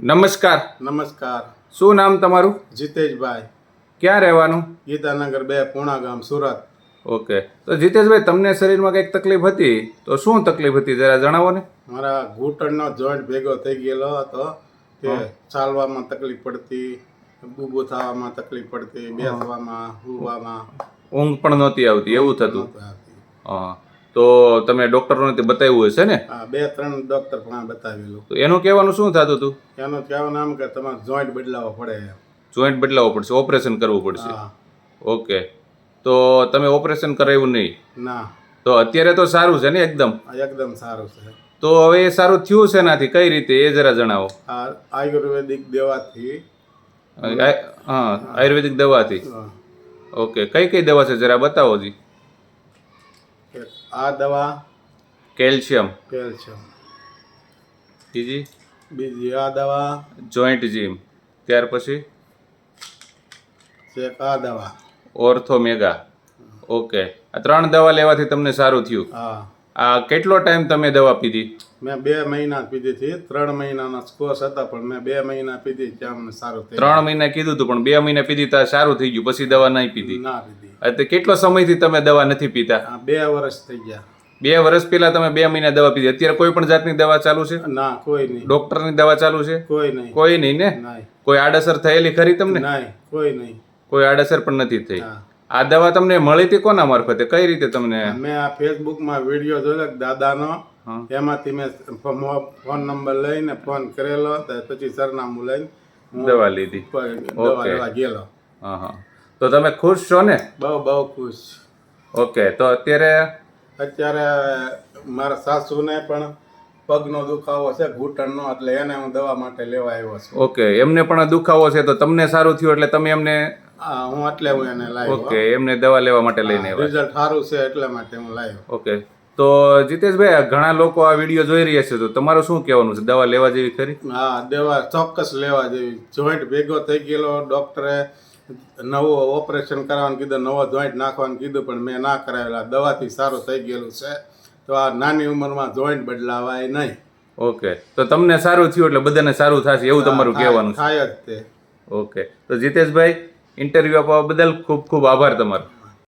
નમસ્કાર. નમસ્કાર. શું નામ તમારું? જીતેશભાઈ. ક્યાં રહેવાનું? ગીતાનગર બે પૂણા ગામ સુરત. ઓકે. તો જીતેશભાઈ તમને શરીરમાં કંઈક તકલીફ હતી? તો શું તકલીફ હતી? જરા જણાવો ને. મારા ઘૂંટણનો જોઈન્ટ ભેગો થઈ ગયેલો હતો કે ચાલવામાં તકલીફ પડતી ઊભું થવામાં તકલીફ પડતી બેસવામાં હુવામાં. ઊંઘ પણ નહોતી આવતી એવું થતું? હા. તો તમે ડૉક્ટરોને તે બતાવ્યું હશે ને? હા બે ત્રણ ડોક્ટર પણ બતાવેલું. તો એનું કહેવાનું શું થતું હતું? એનું કહેવાનું નામ કે તમારે જોઈન્ટ બદલાવો પડે જોઈન્ટ બદલાવવો પડશે ઓપરેશન કરવું પડશે. હા. ઓકે. તો તમે ઓપરેશન કરાવ્યું નહીં? ના. તો અત્યારે તો સારું છે ને એકદમ? એકદમ સારું છે. તો હવે એ સારું થયું છે એનાથી કઈ રીતે એ જરા જણાવો. આયુર્વેદિક દવાથી. હા આયુર્વેદિક દવાથી. ઓકે કઈ કઈ દવા છે જરા બતાવો જી. આ દવા કેલ્શિયમ. કેલ્શિયમ. બીજી? બીજી આ દવા જોઈન્ટ જીમ. ત્યાર પછી? એક આ દવા. Orthomega okay. આ ત્રણ દવા લેવાથી તમને સારું થયું. હા. આ કેટલો ટાઈમ તમે દવા પીધી? મેં બે મહિના પીધી હતી. ત્રણ મહિનાના કોર્સ હતા પણ મેં બે મહિના પીધી ત્યાં મને સારું થયું. ત્રણ મહિના કીધું હતું પણ બે મહિના પીધી તો સારું થઈ ગયું. પછી દવા નહીં પીધી. ના પીધી. એટલે કેટલો સમયથી તમે દવા નથી પીતા? બે વર્ષ થઈ ગયા. બે વર્ષ પહેલા તમે બે મહિના દવા પીધી. અત્યારે કોઈ પણ જાતની દવા ચાલુ છે? ના કોઈ નહીં. ડોક્ટરની દવા ચાલુ છે? કોઈ નહીં. કોઈ નહીં ને? કોઈ આડઅસર થયેલી ખરી તમને? કોઈ નહીં. કોઈ આડઅસર પણ નથી થઈ. આ દવા તમને મળી હતી કોના મારફતે? કઈ રીતે તમને? મેં આ ફેસબુકમાં વીડિયો જોયો કે દાદાનો. એમાંથી મેં ફોન નંબર લઈને ફોન કરેલો પછી સરનામું લઈને દવા લીધી. ઓકે. ગયેલો. હા હા. તો તમે ખુશ છો ને? બહુ બહુ ખુશ. ઓકે તો અત્યારે અત્યારે મારા સાસુને પણ પગનો દુખાવો છે ઘૂંટણનો એટલે એને હું દવા માટે લેવા આવ્યો છું. ઓકે એમને પણ દુખાવો છે તો તમને સારું થયું એટલે તમે એમને હું એટલે હું એને લાવ્યો. ઓકે એમને દવા લેવા માટે લઈને આવ્યો. રિઝલ્ટ સારું છે એટલા માટે હું લાવ્યો. ઓકે તો જીતેશભાઈ ઘણા લોકો આ વીડિયો જોઈ રહ્યા છે તો તમારું શું કહેવાનું છે? દવા લેવા જેવી ખરી? હા દવા ચોક્કસ લેવા જેવી. જોઈન્ટ ભેગો થઈ ગયેલો ડોક્ટરે નવો ઓપરેશન કરાવવાનું કીધું નવો જોઈન્ટ નાખવાનું કીધું પણ મેં ના કરાવેલા દવાથી સારું થઈ ગયેલું છે. તો આ નાની ઉંમરમાં જોઈન્ટ બદલાવાય નહીં. ઓકે. તો તમને સારું થયું એટલે બધાને સારું થશે એવું તમારું કહેવાનું થાય જ તે. ઓકે. તો જીતેશભાઈ ઇન્ટરવ્યુ આપવા બદલ ખૂબ ખૂબ આભાર તમારો.